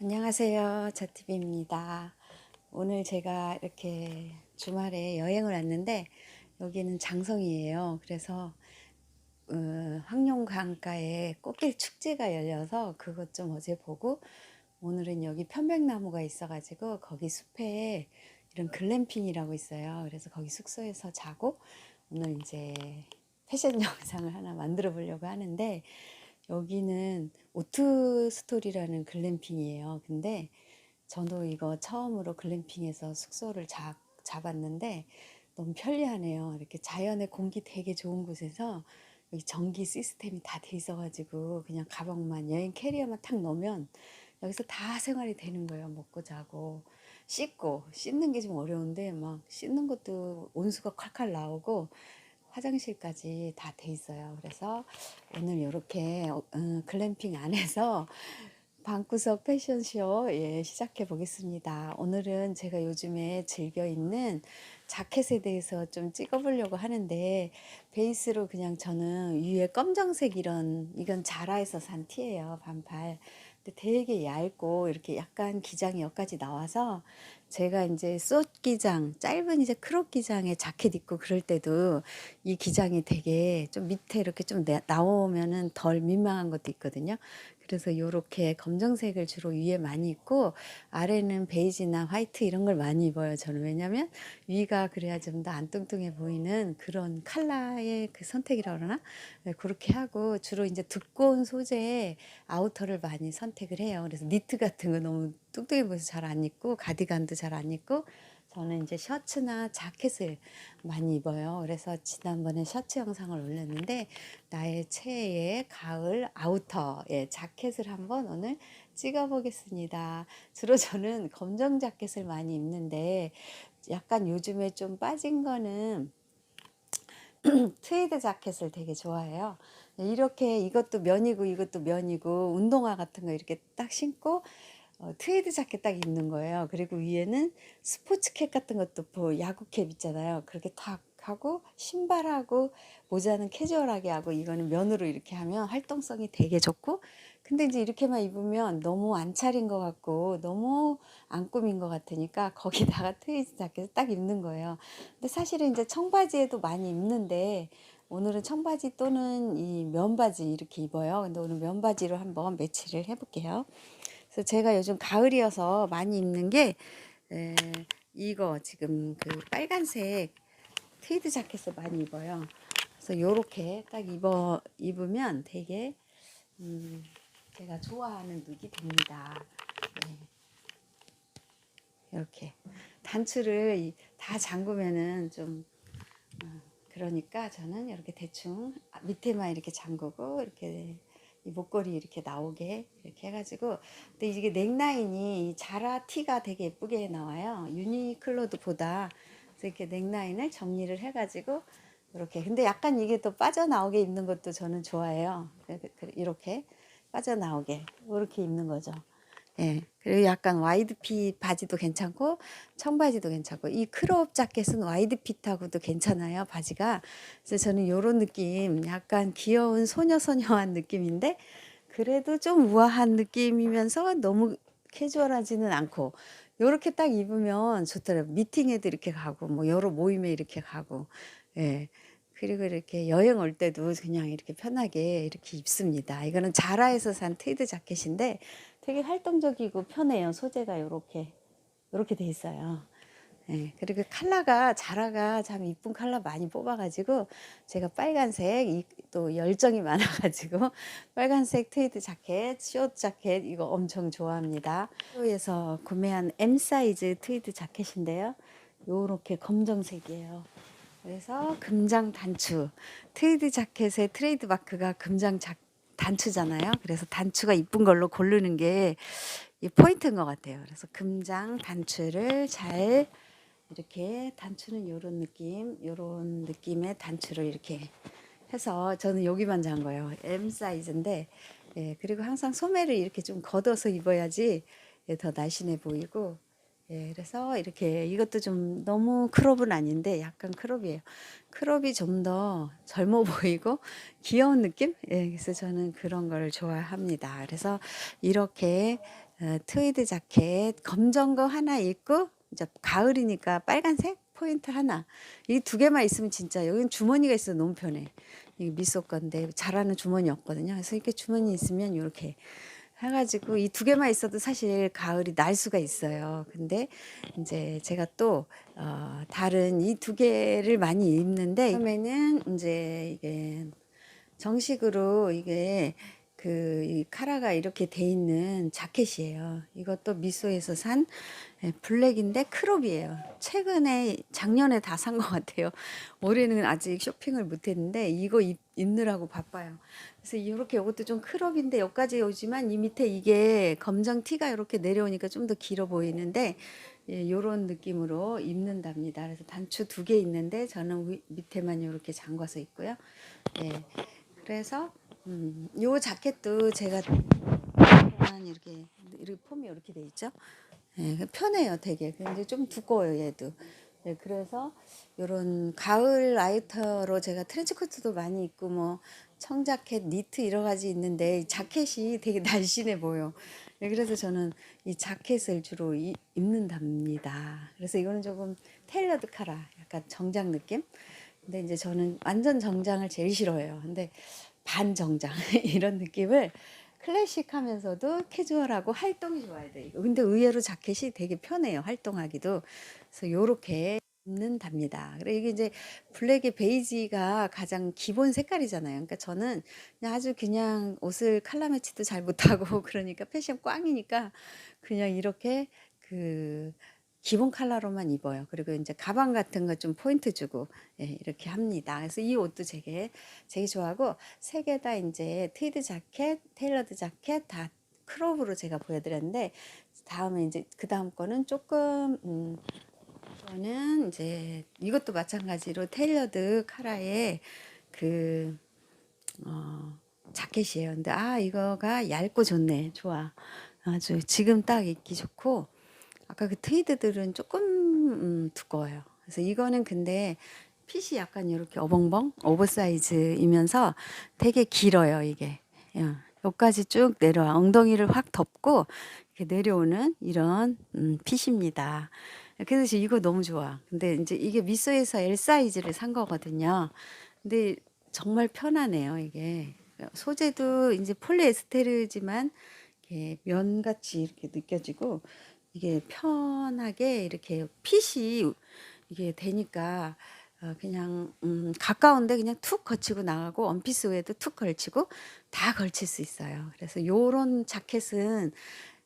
안녕하세요. 자티비입니다. 오늘 제가 이렇게 주말에 여행을 왔는데 여기는 장성이에요. 그래서 어, 황룡 강가에 꽃길 축제가 열려서 그것 좀 어제 보고 오늘은 여기 편백나무가 있어가지고 거기 숲에 이런 글램핑이라고 있어요. 그래서 거기 숙소에서 자고 오늘 이제 패션 영상을 하나 만들어 보려고 하는데 여기는 오트 스토리라는 글램핑이에요. 근데 저도 이거 처음으로 글램핑에서 숙소를 잡, 잡았는데 너무 편리하네요. 이렇게 자연의 공기 되게 좋은 곳에서 여기 전기 시스템이 다 돼 있어가지고 그냥 가방만 여행 캐리어만 탁 넣으면 여기서 다 생활이 되는 거예요. 먹고 자고 씻고 씻는 게 좀 어려운데 막 씻는 것도 온수가 콸콸 나오고 화장실까지 다 돼 있어요. 그래서 오늘 이렇게 어, 글램핑 안에서 방구석 패션쇼 예, 시작해 보겠습니다. 오늘은 제가 요즘에 즐겨 입는 자켓에 대해서 좀 찍어보려고 하는데 베이스로 그냥 저는 위에 검정색 이런 이건 자라에서 산 티예요 반팔. 되게 얇고 이렇게 약간 기장이 여기까지 나와서 제가 이제 숏 기장, 짧은 이제 크롭 기장에 자켓 입고 그럴 때도 이 기장이 되게 좀 밑에 이렇게 좀 내- 나오면은 덜 민망한 것도 있거든요. 그래서 요렇게 검정색을 주로 위에 많이 입고 아래는 베이지나 화이트 이런 걸 많이 입어요. 저는 왜냐면 위가 그래야 좀 더 안 뚱뚱해 보이는 그런 컬러의 그 선택이라 그러나 네, 그렇게 하고 주로 이제 두꺼운 소재의 아우터를 많이 선택을 해요. 그래서 니트 같은 거 너무 뚱뚱해 보여서 잘 안 입고 가디건도 잘 안 입고 저는 이제 셔츠나 자켓을 많이 입어요. 그래서 지난번에 셔츠 영상을 올렸는데 나의 최애의 가을 아우터의 자켓을 한번 오늘 찍어 보겠습니다. 주로 저는 검정 자켓을 많이 입는데 약간 요즘에 좀 빠진 거는 트위드 자켓을 되게 좋아해요. 이렇게 이것도 면이고 이것도 면이고 운동화 같은 거 이렇게 딱 신고 어, 트위드 자켓 딱 입는 거예요. 그리고 위에는 스포츠캡 같은 것도 뭐 야구캡 있잖아요. 그렇게 탁 하고 신발하고 모자는 캐주얼하게 하고 이거는 면으로 이렇게 하면 활동성이 되게 좋고 근데 이제 이렇게만 입으면 너무 안 차린 것 같고 너무 안 꾸민 것 같으니까 거기다가 트위드 자켓을 딱 입는 거예요. 근데 사실은 이제 청바지에도 많이 입는데 오늘은 청바지 또는 이 면바지 이렇게 입어요. 근데 오늘 면바지로 한번 매치를 해볼게요. 그래서 제가 요즘 가을이어서 많이 입는 게 에, 이거 지금 그 빨간색 트위드 자켓을 많이 입어요. 그래서 요렇게 딱 입어 입으면 되게 음, 제가 좋아하는 룩이 됩니다. 네. 이렇게 단추를 이- 다 잠그면은 좀 어, 그러니까 저는 이렇게 대충 아, 밑에만 이렇게 잠그고 이렇게 이 목걸이 이렇게 나오게 이렇게 해가지고 근데 이게 넥라인이 이 자라 티가 되게 예쁘게 나와요. 유니클로드 보다 그래서 이렇게 넥라인을 정리를 해가지고 이렇게. 근데 약간 이게 또 빠져나오게 입는 것도 저는 좋아해요. 이렇게 빠져나오게. 이렇게 입는 거죠 예. 그리고 약간 와이드 핏 바지도 괜찮고 청바지도 괜찮고 이 크롭 자켓은 와이드 핏하고도 괜찮아요 바지가. 그래서 저는 요런 느낌 약간 귀여운 소녀소녀한 느낌인데 그래도 좀 우아한 느낌이면서 너무 캐주얼하지는 않고 요렇게 딱 입으면 좋더라고요. 미팅에도 이렇게 가고 뭐 여러 모임에 이렇게 가고 예. 그리고 이렇게 여행 올 때도 그냥 이렇게 편하게 이렇게 입습니다. 이거는 자라에서 산 트위드 자켓인데 되게 활동적이고 편해요. 소재가 요렇게 요렇게 돼 있어요. 예, 그리고 컬러가 자라가 참 이쁜 컬러 많이 뽑아가지고 제가 빨간색 이, 또 열정이 많아가지고 빨간색 트위드 자켓, 숏 자켓 이거 엄청 좋아합니다. 에서 구매한 M 사이즈 트위드 자켓인데요. 요렇게 검정색이에요. 그래서 금장 단추 트위드 자켓의 트레이드 마크가 금장 자, 단추잖아요. 그래서 단추가 이쁜 걸로 고르는 게이 포인트인 것 같아요. 그래서 금장 단추를 잘 이렇게 단추는 이런 느낌, 이런 느낌의 단추를 이렇게 해서 저는 여기만 잔 거예요. M 사이즈인데, 예, 그리고 항상 소매를 이렇게 좀 걷어서 입어야지 예, 더 날씬해 보이고, 예, 그래서 이렇게 이것도 좀 너무 크롭은 아닌데 약간 크롭이에요. 크롭이 좀 더 젊어 보이고 귀여운 느낌? 예, 그래서 저는 그런 걸 좋아합니다. 그래서 이렇게 어, 트위드 자켓 검정 거 하나 입고 이제 가을이니까 빨간색 포인트 하나 이 두 개만 있으면 진짜 여기는 주머니가 있어 너무 편해 이게 미소 건데 잘하는 주머니 없거든요 그래서 이렇게 주머니 있으면 이렇게 해가지고 이 두 개만 있어도 사실 가을이 날 수가 있어요. 근데 이제 제가 또 어, 다른 이 두 개를 많이 입는데 처음에는 이제 이게 정식으로 이게 그 이 카라가 이렇게 돼 있는 자켓이에요. 이것도 미소에서 산 예, 블랙인데 크롭이에요. 최근에 작년에 다 산 것 같아요. 올해는 아직 쇼핑을 못 했는데 이거 입, 입느라고 바빠요. 그래서 이렇게 이것도 좀 크롭인데 여기까지 오지만 이 밑에 이게 검정 티가 이렇게 내려오니까 좀 더 길어 보이는데 예, 요런 느낌으로 입는답니다. 그래서 단추 두 개 있는데 저는 위, 밑에만 이렇게 잠궈서 있고요. 예. 그래서 음, 요 자켓도 제가 한 이렇게 이렇게 폼이 이렇게 돼 있죠. 예, 편해요, 되게. 근데 좀 두꺼워요, 얘도. 예, 그래서 요런 가을 라이터로 제가 트렌치코트도 많이 입고 뭐 청자켓, 니트 여러 가지 있는데 이 자켓이 되게 날씬해 보여. 예, 그래서 저는 이 자켓을 주로 이- 입는답니다. 그래서 이거는 조금 테일러드 카라, 약간 정장 느낌. 근데 이제 저는 완전 정장을 제일 싫어해요. 근데 반 정장 이런 느낌을 클래식하면서도 캐주얼하고 활동이 좋아야 돼. 근데 의외로 자켓이 되게 편해요. 활동하기도. 그래서 요렇게 입는 답니다. 그래 이게 이제 블랙에 베이지가 가장 기본 색깔이잖아요. 그러니까 저는 그냥 아주 그냥 옷을 칼라 매치도 잘 못하고 그러니까 패션 꽝이니까 그냥 이렇게 그 기본 컬러로만 입어요. 그리고 이제 가방 같은 거 좀 포인트 주고 예, 이렇게 합니다. 그래서 이 옷도 되게 되게 좋아하고 세 개 다 이제 트위드 자켓, 테일러드 자켓 다 크롭으로 제가 보여드렸는데 다음에 이제 그 다음 거는 조금 음, 이거는 이제 이것도 마찬가지로 테일러드 카라의 그 어, 자켓이에요. 근데 아 이거가 얇고 좋네. 좋아. 아주 지금 딱 입기 좋고 아까 그 트위드들은 조금 음, 두꺼워요. 그래서 이거는 근데 핏이 약간 이렇게 어벙벙 오버사이즈이면서 되게 길어요 이게. 야, 여기까지 쭉 내려와 엉덩이를 확 덮고 이렇게 내려오는 이런 음, 핏입니다. 그래서 이거 너무 좋아. 근데 이제 이게 미소에서 L 사이즈를 산 거거든요. 근데 정말 편하네요 이게. 소재도 이제 폴리에스테르지만 이렇게 면같이 이렇게 느껴지고 이게 편하게 이렇게 핏이 이게 되니까 어, 그냥 음, 가까운데 그냥 툭 걸치고 나가고 원피스 위에도 툭 걸치고 다 걸칠 수 있어요. 그래서 요런 자켓은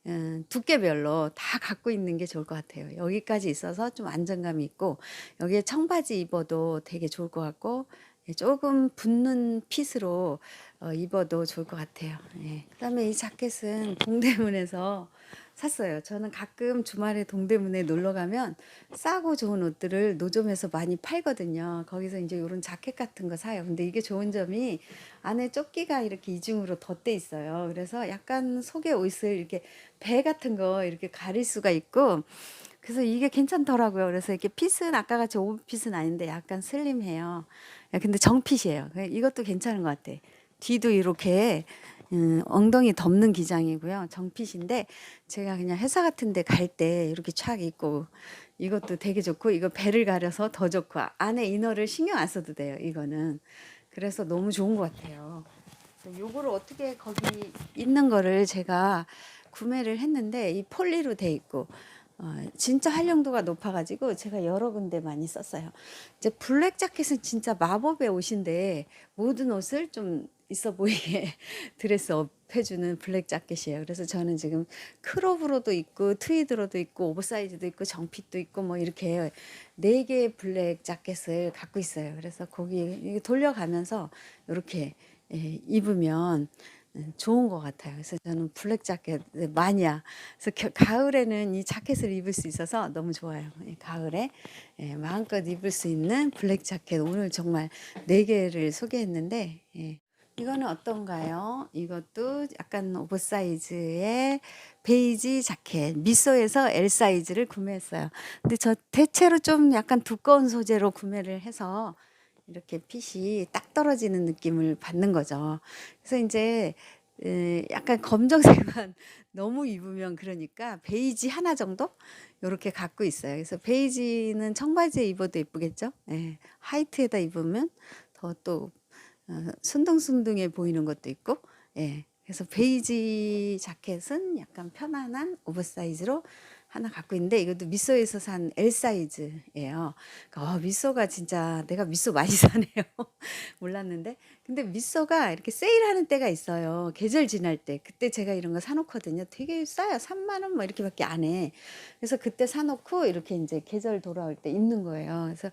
음, 두께별로 다 갖고 있는 게 좋을 것 같아요. 여기까지 있어서 좀 안정감이 있고 여기에 청바지 입어도 되게 좋을 것 같고 예, 조금 붙는 핏으로 어, 입어도 좋을 것 같아요. 예. 그다음에 이 자켓은 동대문에서 샀어요. 저는 가끔 주말에 동대문에 놀러 가면 싸고 좋은 옷들을 노점에서 많이 팔거든요. 거기서 이제 이런 자켓 같은 거 사요. 근데 이게 좋은 점이 안에 조끼가 이렇게 이중으로 덧대 있어요. 그래서 약간 속에 옷을 이렇게 배 같은 거 이렇게 가릴 수가 있고 그래서 이게 괜찮더라고요. 그래서 이렇게 핏은 아까 같이 오버핏은 아닌데 약간 슬림해요. 야, 근데 정핏이에요. 이것도 괜찮은 것 같아. 뒤도 이렇게 음, 엉덩이 덮는 기장이고요. 정핏인데 제가 그냥 회사 같은 데 갈 때 이렇게 촥 입고 이것도 되게 좋고 이거 배를 가려서 더 좋고 안에 이너를 신경 안 써도 돼요. 이거는. 그래서 너무 좋은 것 같아요. 그래서 요거를 어떻게 거기 있는 거를 제가 구매를 했는데 이 폴리로 돼 있고 어, 진짜 활용도가 높아가지고 제가 여러 군데 많이 썼어요. 이제 블랙 자켓은 진짜 마법의 옷인데 모든 옷을 좀 있어 보이게 드레스업 해주는 블랙 자켓이에요. 그래서 저는 지금 크롭으로도 있고 트위드로도 있고 오버사이즈도 있고 정핏도 있고 뭐 이렇게 네 개의 블랙 자켓을 갖고 있어요. 그래서 거기 돌려가면서 이렇게 예, 입으면 음, 좋은 것 같아요. 그래서 저는 블랙 자켓 마니아. 그래서 겨- 가을에는 이 자켓을 입을 수 있어서 너무 좋아요. 예, 가을에 예, 마음껏 입을 수 있는 블랙 자켓 오늘 정말 네 개를 소개했는데 예. 이거는 어떤가요? 이것도 약간 오버사이즈의 베이지 자켓 미소에서 L 사이즈를 구매했어요. 근데 저 대체로 좀 약간 두꺼운 소재로 구매를 해서 이렇게 핏이 딱 떨어지는 느낌을 받는 거죠. 그래서 이제 에, 약간 검정색만 너무 입으면 그러니까 베이지 하나 정도 요렇게 갖고 있어요. 그래서 베이지는 청바지에 입어도 예쁘겠죠? 예. 화이트에다 입으면 더또 어, 순둥순둥해 보이는 것도 있고, 예. 그래서 베이지 자켓은 약간 편안한 오버사이즈로 하나 갖고 있는데 이것도 미소에서 산 L 사이즈예요. 어, 미소가 진짜 내가 미소 많이 사네요. 몰랐는데 근데 미소가 이렇게 세일하는 때가 있어요. 계절 지날 때 그때 제가 이런 거 사놓거든요. 되게 싸요. 3만 원 뭐 이렇게밖에 안 해. 그래서 그때 사놓고 이렇게 이제 계절 돌아올 때 입는 거예요. 그래서 에,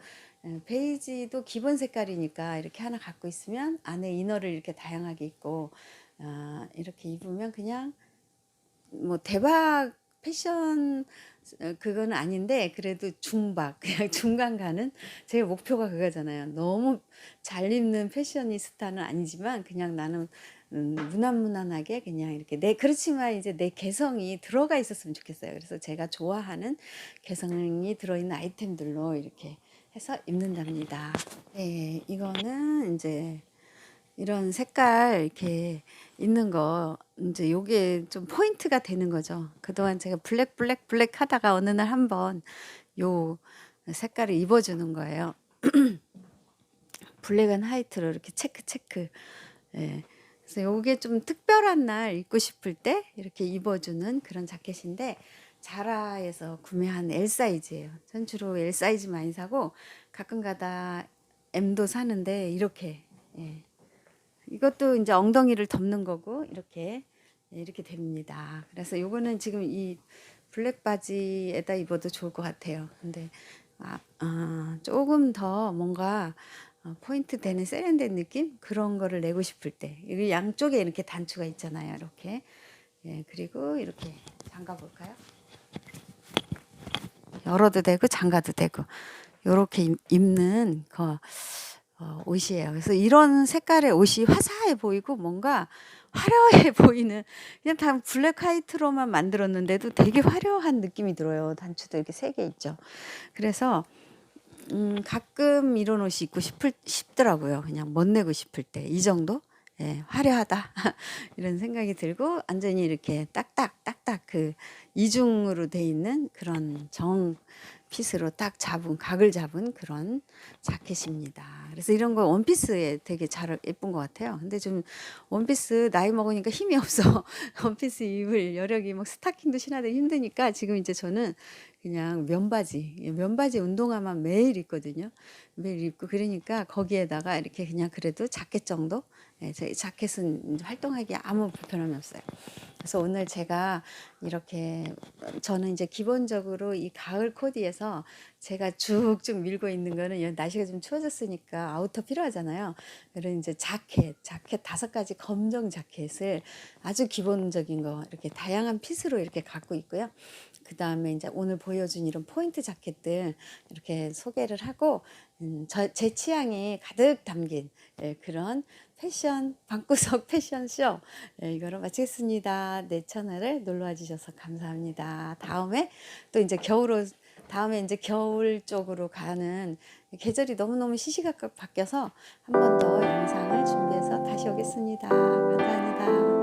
베이지도 기본 색깔이니까 이렇게 하나 갖고 있으면 안에 이너를 이렇게 다양하게 입고 아, 이렇게 입으면 그냥 뭐 대박 패션 어, 그거는 아닌데 그래도 중박 그냥 중간 가는 제 목표가 그거잖아요. 너무 잘 입는 패셔니스타는 아니지만 그냥 나는 음, 무난무난하게 그냥 이렇게 내 그렇지만 이제 내 개성이 들어가 있었으면 좋겠어요. 그래서 제가 좋아하는 개성이 들어있는 아이템들로 이렇게 해서 입는답니다. 네, 이거는 이제 이런 색깔 이렇게 있는 거 이제 요게 좀 포인트가 되는 거죠. 그동안 제가 블랙 블랙 블랙 하다가 어느 날 한번 요 색깔을 입어 주는 거예요. 블랙 앤 화이트로 이렇게 체크 체크. 예. 그래서 요게 좀 특별한 날 입고 싶을 때 이렇게 입어 주는 그런 자켓인데 자라에서 구매한 L 사이즈예요. 전 주로 L 사이즈 많이 사고 가끔가다 M도 사는데 이렇게 예. 이것도 이제 엉덩이를 덮는 거고 이렇게 예, 이렇게 됩니다. 그래서 요거는 지금 이 블랙 바지에다 입어도 좋을 것 같아요. 근데 아, 아, 조금 더 뭔가 어, 포인트 되는 세련된 느낌 그런 거를 내고 싶을 때 여기 양쪽에 이렇게 단추가 있잖아요. 이렇게 예, 그리고 이렇게 잠가 볼까요? 열어도 되고 잠가도 되고 요렇게 입는 거 어, 옷이에요. 그래서 이런 색깔의 옷이 화사해 보이고 뭔가 화려해 보이는 그냥 다 블랙 화이트로만 만들었는데도 되게 화려한 느낌이 들어요. 단추도 이렇게 세 개 있죠. 그래서 음, 가끔 이런 옷이 입고 싶을, 싶더라고요. 그냥 멋내고 싶을 때. 이 정도? 예, 화려하다. 이런 생각이 들고, 완전히 이렇게 딱딱, 딱딱 그 이중으로 돼 있는 그런 정 핏으로 딱 잡은, 각을 잡은 그런 자켓입니다. 그래서 이런 거 원피스에 되게 잘 예쁜 것 같아요. 근데 좀 원피스 나이 먹으니까 힘이 없어. 원피스 입을 여력이 막 스타킹도 신어도 힘드니까 지금 이제 저는 그냥 면바지, 면바지 운동화만 매일 입거든요. 매일 입고 그러니까 거기에다가 이렇게 그냥 그래도 자켓 정도? 예, 제 자켓은 활동하기에 아무 불편함이 없어요. 그래서 오늘 제가 이렇게 저는 이제 기본적으로 이 가을 코디에서 제가 쭉쭉 밀고 있는 거는 여- 날씨가 좀 추워졌으니까 아우터 필요하잖아요. 그런 이제 자켓, 자켓 다섯 가지 검정 자켓을 아주 기본적인 거 이렇게 다양한 핏으로 이렇게 갖고 있고요. 그 다음에 이제 오늘 보여준 이런 포인트 자켓들 이렇게 소개를 하고 음, 저, 제 취향이 가득 담긴 예, 그런 패션 방구석 패션쇼 예, 이거로 마치겠습니다. 내 채널을 놀러와 주셔서 감사합니다. 다음에 또 이제 겨울옷 다음에 이제 겨울 쪽으로 가는 계절이 너무너무 시시각각 바뀌어서 한 번 더 영상을 준비해서 다시 오겠습니다. 감사합니다.